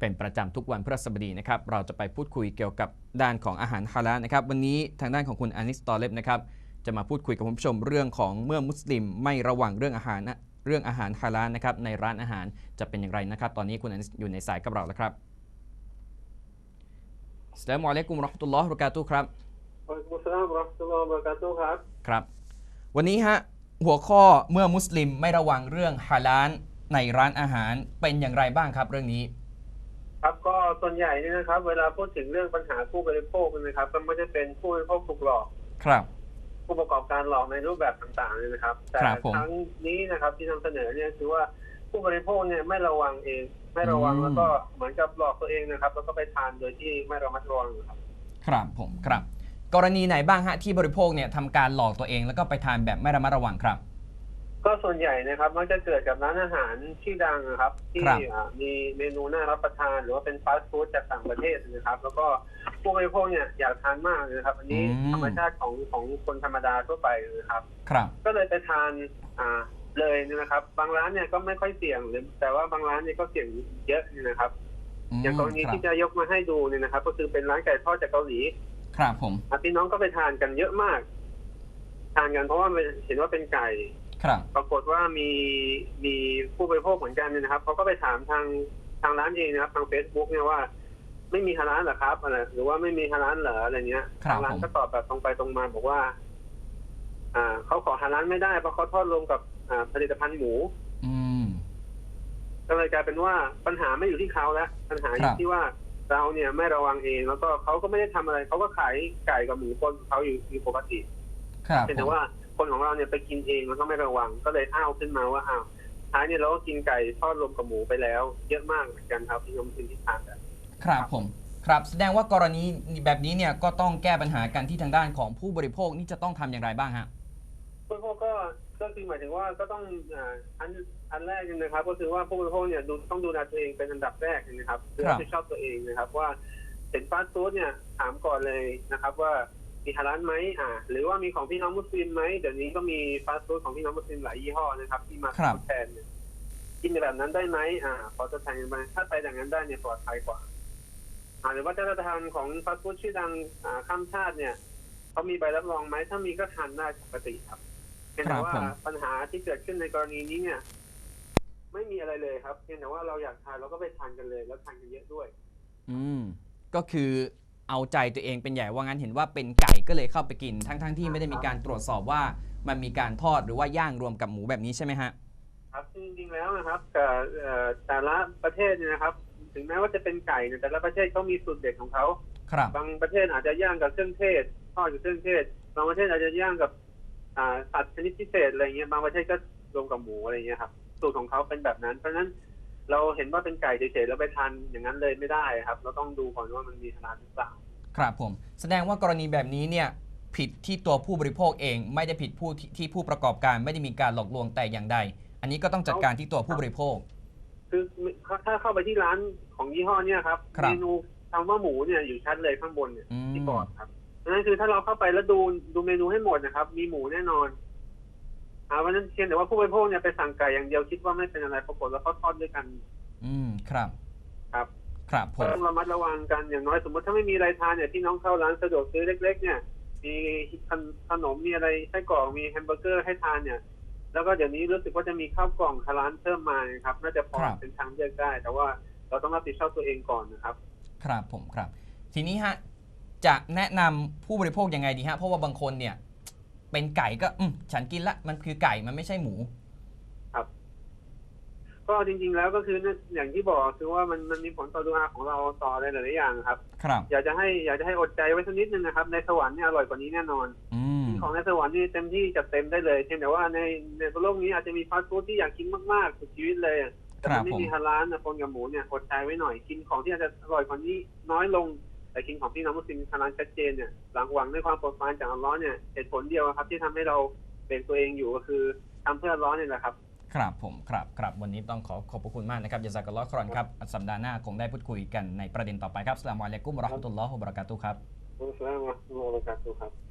เป็นประจำทุกวันพฤหัสบดีนะครับ เราจะไปพูดคุยเกี่ยวกับด้านของอาหารฮาลาลนะครับ วันนี้ทางด้านของคุณอานิสตอเลบนะครับ จะมาพูดคุยกับคุณผู้ชมเรื่องของเมื่อมุสลิมไม่ระวังเรื่องอาหารนะเรื่องอาหารฮาลาลนะครับในร้านอาหารจะเป็นอย่างไรนะครับ ตอนนี้คุณอานิสอยู่ในสายกับเราแล้วครับสลามอะลัยกุมวะเราะห์มะตุลลอฮ์วะบะเราะกาตุฮ์ครับวะอะลัยกุมุสสลามวะเราะห์มะตุลลอฮ์วะบะเราะกาตุฮ์ครับ ครับ วันนี้ฮะหัวข้อเมื่อมุสลิมไม่ระวังเรื่องฮาลาลในร้านอาหารเป็นอย่างไรบ้างครับเรื่องนี้ ครับก็ส่วนใหญ่เนี่ยนะครับ เวลาพูดถึงเรื่องปัญหาผู้บริโภคนะครับ ก็ไม่ได้เป็นผู้บริโภคถูกหลอก ครับ ผู้ประกอบการหลอกในรูปแบบต่างๆเลยนะครับ แต่ครับผม ครั้งนี้นะครับที่นำเสนอเนี่ยคือว่าผู้บริโภคเนี่ยไม่ระวังเอง ไม่ระวังอืมแล้วก็เหมือนกับหลอกตัวเองนะครับ แล้วก็ไปทานโดยที่ไม่ระมัดระวังครับ ครับผมครับ กรณีไหนบ้างฮะที่บริโภคเนี่ยทำการหลอกตัวเองแล้วก็ไปทานแบบไม่ระมัดระวังครับ ก็ส่วนใหญ่นะครับมักจะเกิดกับร้านอาหารชื่อดังนะครับ ที่ครับ อ่ามีเมนูน่ารับประทาน หรือว่าเป็นฟาสต์ฟู้ดจากต่างประเทศนะครับ แล้วก็ผู้บริโภคเนี่ยอยากทานมากนะครับ อันนี้ธรรมชาติของของคนธรรมดาทั่วไปนะครับ ครับ ก็เลยไปทานอ่าเลยนะครับ บางร้านเนี่ยก็ไม่ค่อยเสี่ยงหรือแต่ว่าบางร้านเนี่ยก็เสี่ยงเยอะนะครับมอย่างกรณีครับที่จะยกมาให้ดูเนี่ยนะครับ ก็คือเป็นร้านไก่ทอดจากเกาหลี ครับผม อะพี่น้องก็ไปทานกันเยอะมาก ทานกันเพราะว่าเห็นว่าเป็นไก่ ครับปรากฏว่ามีมีผู้บริโภคเหมือนกันเนี่ยนะครับเขาก็ไปถามทางทางร้านเองนะครับ ทาง Facebook เนี่ยว่า ไม่มีฮาร้านเหรอครับอะไรหรือว่าไม่มีฮาร้านเหรออะไรเงี้ยครับทางร้านผมก็ตอบแบบตรงไปตรงมาบอกว่า อ่าเขาขอฮาร้านไม่ได้เพราะเขาทอดรวมกับอ่าผลิตภัณฑ์หมู อืมก็เลยกลายเป็นว่าปัญหาไม่อยู่ที่เขาแล้วปัญหาอครัยู่บที่ว่าเราเนี่ยไม่ระวังเองแล้วก็เขาก็ไม่ได้ทำอะไรเขาก็ขายไก่กับหมูคนเขาอยู่อยู่ปกติ ครับเป็นผแต่มว่า คนของเราเนี่ยไปกินเองแล้วก็ไม่ระวังก็เลยอ้าวขึ้นมาว่าอ้าวท้ายเนี่ยเราก็กินไก่ทอดรวมกับหมูไปแล้ว เยอะมากเหมือนกันครับที่ยมทินที่ทานกันครับผมครับแสดงว่ากรณีแบบนี้เนี่ยก็ต้องแก้ปัญหากันที่ทางด้านของผู้บริโภคนี่จะต้องทำอย่างไรบ้างฮะผู้บริโภคก็ก็คือหมายถึงว่าก็ต้องอ่าอันอันแรกเนี่ยนะครับ ก็คือว่าผู้บริโภคเนี่ยดูต้องดูแลตัวเองเป็นอันดับแรกนะครับคือครับรับผิดชอบตัวเองนะครับว่าเห็นฟาสต์ฟู้ดเนี่ยถามก่อนเลยนะครับว่า มีฮาลาลไหมอ่า หรือว่ามีของพี่น้องมุสลิมไหมเดี๋ยวนี้ก็มีฟาสต์ฟู้ดของพี่น้องมุสลิมหลายยี่ห้อนะครับ ที่มาครับทดแทนเนี่ยกินแบบนั้นได้ไหมอ่าพอจะแทนกันไปถ้าไปอย่างนั้นได้เนี่ยปลอดภัยกว่า อ่า หรือว่าจะรับประทานของฟาสต์ฟู้ดชื่อดังอ่าข้ามชาติเนี่ยเขามีใบรับรองไหมถ้ามีก็ทานได้ปกติครับเพียงครัแต่บว่าผมปัญหาที่เกิดขึ้นในกรณีนี้เนี่ย ไม่มีอะไรเลยครับเพียงแต่ว่าเราอยากทานเราก็ไปทานกันเลย แล้วทานกันเยอะด้วย อืม ก็คือ เอาใจตัวเองเป็นใหญ่ว่างั้นเห็นว่าเป็นไก่ก็เลยเข้าไปกิน ทั้งๆที่ไม่ได้มีการตรวจสอบว่ามันมีการทอดหรือว่าย่างรวมกับหมูแบบนี้ใช่ไหมฮะครับซึ่งจริงๆแล้วนะครับแต่เอ่อแต่ละประเทศเนี่ยนะครับ ถึงแม้ว่าจะเป็นไก่เนี่ยแต่ละประเทศเขามีสูตรเด็ดของเขาครับบางประเทศอาจจะย่างกับเครื่องเทศทอดกับเครื่องเทศ บางประเทศอาจจะย่างกับอ่าสัตว์ชนิดพิเศษอะไรเงี้ยบางประเทศก็รวมกับหมูอะไรเงี้ยครับสูตรของเขาเป็นแบบนั้นเพราะฉะนั้น เราเห็นว่าเป็นไก่เฉยๆแล้วไปทานอย่างนั้นเลยไม่ได้ครับ เราต้องดูก่อนว่ามันมีขนาดหรือเปล่าครับผม แสดงว่ากรณีแบบนี้เนี่ยผิดที่ตัวผู้บริโภคเองไม่ได้ผิดผู้ที่ที่ผู้ประกอบการไม่ได้มีการหลอกลวงแต่อย่างใด อันนี้ก็ต้องจัดการที่ตัวผู้บริโภค คือถ้าเข้าไปที่ร้านของยี่ห้อเนี่ยครับครับเมนูคำว่าหมูเนี่ยอยู่ชัดเลยข้างบนเนี่ยอืมที่บอร์ดครับนั่นคือถ้าเราเข้าไปแล้วดูดูเมนูให้หมดนะครับ มีหมูแน่นอน อ่าวันนั้นเพียงแต่ว่าผู้บริโภคเนี่ยไปสั่งไก่อย่างเดียวคิดว่าไม่เป็นอะไรปรากฏว่าเขาทอดด้วยกัน อืมครับครับครับผก็มต้องระมัดระวังกันอย่างน้อยสมมติถ้าไม่มีอะไรทานเนี่ยพี่น้องเข้าร้านสะดวกซื้อเล็ก ๆ เนี่ย มีขนมมีอะไรไส้กรอกมีแฮมเบอร์เกอร์ให้ทานเนี่ย แล้วก็เดี๋ยวนี้รู้สึกว่าจะมีข้าวกล่องคาร้านเพิ่มมานะครับน่าจะพอครับเป็นทางเลือกได้ แต่ว่าเราต้องรับผิดชอบตัวเองก่อนนะครับ ครับผมครับ ทีนี้ฮะจะแนะนำผู้บริโภคยังไงดีฮะเพราะว่าบางคนเนี่ย เป็นไก่ก็อืมฉันกินละมันคือไก่มันไม่ใช่หมูก็จริง ๆ แล้วก็คืออย่างที่บอกคือว่ามันมันมีผลต่อดูอาของเราต่ออะไรหลายๆอย่างครับ ครับ อยากจะให้อยากจะให้อดใจไว้สักนิดนึงนะครับ ในสวรรค์เนี่ยอร่อยกว่านี้แน่นอน อืมของในสวรรค์นี่เต็มที่จัดเต็มได้เลยเพียงแต่ว่าในในโลกนี้อาจจะมีฟาสต์ฟู้ดที่อยากกินมากๆสุดชีวิตเลยอะแต่ครัมับนไม่ผม มีฮาลาลนะปนกับหมูเนี่ยอดใจไว้หน่อยกินของที่อาจจะอร่อยกว่านี้น้อยลง แต่กินของพี่น้องมุสลิมฮาลาลชัดเจนเนี่ยหลังหวังในความโปรดปรานจากอัลลอฮ์เนี่ยเหตุผลเดียวครับ ที่ทำให้เราเบรกตัวเองอยู่ก็คือทำเพื่ออัลลอฮ์เนี่ยแหละครับครับผมครับครับวันนี้ต้องขอขอบพระคุณมากนะครับยาซากัลลอฮ์ครอนครับสัปดาห์หน้าคงได้พูดคุยกันในประเด็นต่อไปครับสลามอะลัยกุมวะเราะห์มะตุลลอฮ์วะบะเราะกาตุฮ์ครับอัสสลามุอะลัยกุมวะเราะห์มะตุลลอฮ์วะบะเราะกาตุฮ์ครับ